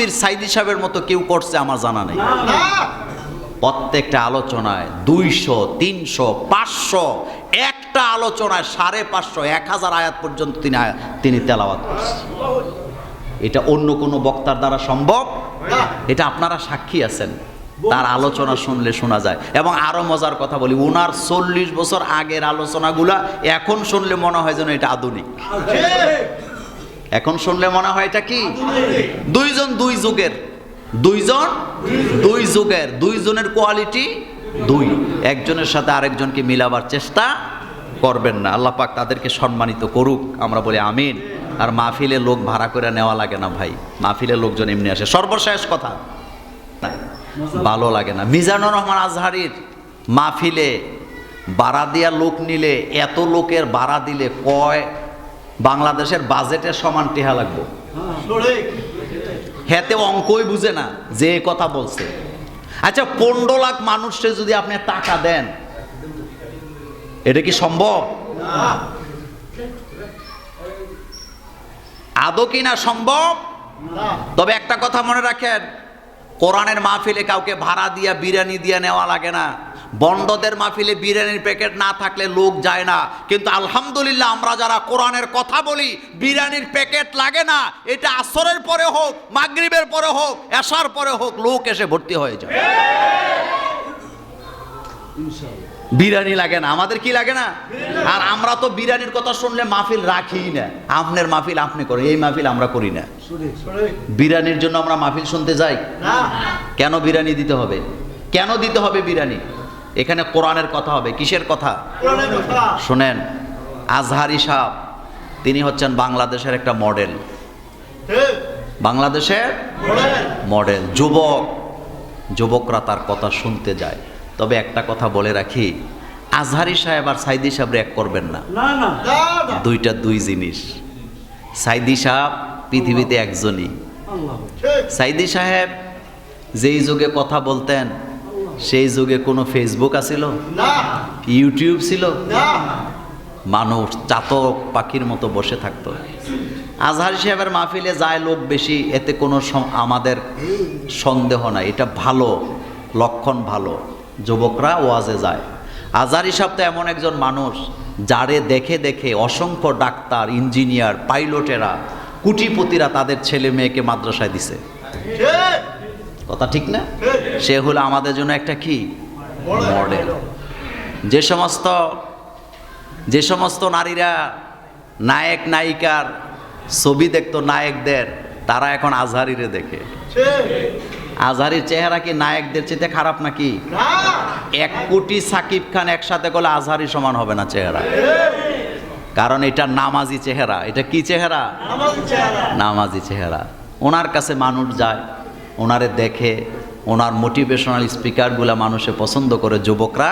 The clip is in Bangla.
তাফসির সাইদি সাহেবের মতো কেউ করছে আমার জানা নেই। প্রত্যেকটা আলোচনায় দুইশো, তিনশো, পাঁচশো, একটা আলোচনায় সাড়ে পাঁচশো, এক হাজার আয়াত পর্যন্ত তিনি তিনি তেলাওয়াত করছেন। এটা অন্য কোনো বক্তার দ্বারা সম্ভব? এটা আপনারা সাক্ষী আছেন। তার আলোচনা শুনলে শোনা যায়। এবং আরও মজার কথা বলি ওনার চল্লিশ বছর আগের আলোচনাগুলা এখন শুনলে মনে হয় যেন এটা আধুনিক। এখন শুনলে মনে হয় এটা কি? দুইজন দুই যুগের। দুইজন দুই যুগের। দুইজনের কোয়ালিটি দুই। একজনের সাথে আরেকজনকে মিলাবার চেষ্টা করবেন না। আল্লাহ পাক তাদেরকে সম্মানিত করুক। আমরা বলি আমিন। আর মাহফিলে লোক ভাড়া করে নেওয়া লাগে না ভাই। মাহফিলে লোকজন এমনি আসে। সর্বশেষ কথা। ভালো লাগে না। মিজানুর রহমান আজহারির মাহফিলে ভাড়া দিয়া লোক নিলে, এত লোকের ভাড়া দিলে কয় বাংলাদেশের বাজেটের সমান টেহা লাগবো। হেতে অঙ্কই বুঝে না যে কথা বলছে। আচ্ছা পনেরো লাখ মানুষকে যদি আপনি টাকা দেন, এটা কি সম্ভব? আদৌ কি না সম্ভব? তবে একটা কথা মনে রাখেন, কোরআনের মাহফিলে কাউকে ভাড়া দিয়া, বিরিয়ানি দিয়া নেওয়া লাগে না। বন্ডদের মাহফিলে বিরিয়ানির প্যাকেট না থাকলে লোক যায় না। কিন্তু আলহামদুলিল্লাহ আমরা যারা কোরআনের কথা বলি বিরিয়ানির প্যাকেট লাগে না। এটা আসরের পরে হোক মাগরিবের পরে হোক এশার পরে হোক লোক এসে ভর্তি হয়ে যায় বিরিয়ানি লাগে না। আমাদের কি লাগে না? আর আমরা তো বিরিয়ানির কথা শুনলে মাহফিল রাখি না। আপনার মাহফিল আপনি করেন এই মাহফিল আমরা করি না। বিরিয়ানির জন্য আমরা মাহফিল শুনতে যাই? কেন বিরিয়ানি দিতে হবে? কেন দিতে হবে বিরিয়ানি? এখানে কোরআনের কথা হবে কিসের কথা? শোনেন আজহারি সাহ তিনি হচ্ছেন বাংলাদেশের একটা মডেল। বাংলাদেশের মডেল। যুবক। যুবকরা তার কথা শুনতে যায়। তবে একটা কথা বলে রাখি আজহারি সাহেব আর সাইদি সাহেব এক করবেন না। দুইটা দুই জিনিস। সাইদি সাহেব পৃথিবীতে একজনই। সাইদি সাহেব যেই যুগে কথা বলতেন সেই যুগে কোনো ফেসবুক আছিল? ইউটিউব ছিল? মানুষ চাতক পাখির মতো বসে থাকতো। আজহারি সাহেবের মাহফিলে যায় লোক বেশি এতে কোনো আমাদের সন্দেহ নাই। এটা ভালো লক্ষণ ভালো। যুবকরা ওয়াজে যায়। আজহারি সাহেব তো এমন একজন মানুষ যারে দেখে দেখে অসংখ্য ডাক্তার ইঞ্জিনিয়ার পাইলটেরা কুটিপতিরা তাদের ছেলে মেয়েকে মাদ্রাসায় দিছে। কথা ঠিক না? সে হলো আমাদের জন্য একটা কি? মডেল। যে সমস্ত যে সমস্ত নারীরা নায়ক, নায়িকার ছবি দেখতো নায়কদের, তারা এখন আজহারিরে দেখে। আজহারির চেহারা কি নায়কদের চেয়ে খারাপ নাকি? এক কোটি সাকিব খান একসাথে করলে আজহারি সমান হবে না চেহারা। কারণ এটা নামাজি চেহারা। এটা কি চেহারা? নামাজি চেহারা। ওনার কাছে মানুষ যায়। ওনারে দেখে ওনার মোটিভেশনাল স্পিকারগুলা মানুষে পছন্দ করে যুবকরা